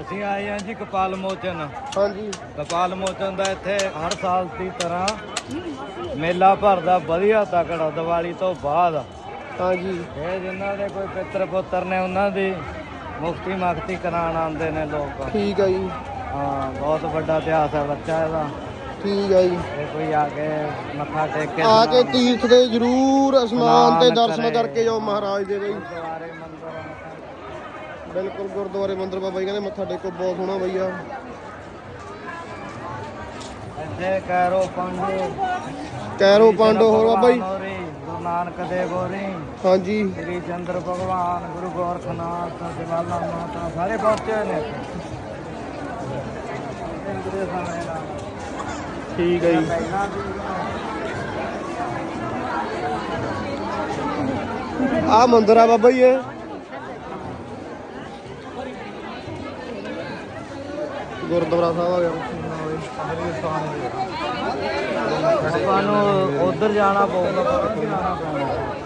ਅਸੀਂ ਆਏ ਹਾਂ ਜੀ ਕਪਾਲ ਮੋਚਨ। ਹਾਂਜੀ। ਕਪਾਲ ਮੋਚਨ ਦਾ ਇੱਥੇ ਹਰ ਸਾਲ ਦੀ ਤਰ੍ਹਾਂ ਮੇਲਾ ਭਰਦਾ ਵਧੀਆ ਤਕੜਾ ਦੀਵਾਲੀ ਤੋਂ ਬਾਅਦ। ਹਾਂਜੀ। ਇਹ ਜਿਨ੍ਹਾਂ ਦੇ ਕੋਈ ਪਿੱਤਰ ਪੁੱਤਰ ਨੇ ਉਹਨਾਂ ਦੀ ਮੁਕਤੀ ਮਕਤੀ ਕਰਾਉਣ ਆਉਂਦੇ ਨੇ ਲੋਕ। ਠੀਕ ਆ ਜੀ। ਹਾਂ ਬਹੁਤ ਵੱਡਾ ਇਤਿਹਾਸ ਹੈ ਬੱਚਾ ਇਹਦਾ। ਠੀਕ ਆ ਜੀ। ਇਹ ਕੋਈ ਆ ਕੇ ਮੱਥਾ ਟੇਕ ਕੇ ਆ ਕੇ ਤੀਰਥ ਦੇ ਜ਼ਰੂਰ ਇਸ਼ਨਾਨ ਤੇ ਦਰਸ਼ਨ ਕਰੇ। ਕਰਕੇ ਜਾਓ ਮਹਾਰਾਜ ਦੇ ਬਈ ਮੰਦਿਰ ਬਿਲਕੁਲ ਗੁਰਦੁਆਰੇ ਮੰਦਿਰ ਬਾਬਾ ਜੀ ਕਹਿੰਦੇ ਮੱਥਾ ਟੇਕੋ ਬਹੁਤ ਸੋਹਣਾ ਬਈ ਆ ਕੈਰੋ ਪੰਡੂ। ਕੈਰੋ ਪਾਂਡੋ ਹੋਰ ਬਾਬਾ ਜੀ। ਗੁਰੂ ਨਾਨਕ ਦੇਵ ਹੋਰੀ ਹਾਂਜੀ। ਸ੍ਰੀ ਚੰਦਰ ਭਗਵਾਨ ਗੁਰੂ ਗੋਰਖਨਾਥ ਜਵਾਲਾ ਮਾਤਾ ਸਾਰੇ ਪਹੁੰਚੇ ਨੇ ਇੱਥੇ। ਇੰਦਰੇ ਸਮੇਂ ਨਾਲ ਠੀਕ ਆ ਜੀ। ਪਹਿਲਾਂ ਵੀ। ਆ ਮੰਦਿਰ ਆ ਬਾਬਾ ਜੀ ਇਹ। ਗੁਰਦੁਆਰਾ ਸਾਹਿਬ ਆ ਗਿਆ ਆਪਾਂ ਨੂੰ ਉਧਰ ਜਾਣਾ ਪਊਗਾ ਜਾਣਾ ਪਊਗਾ।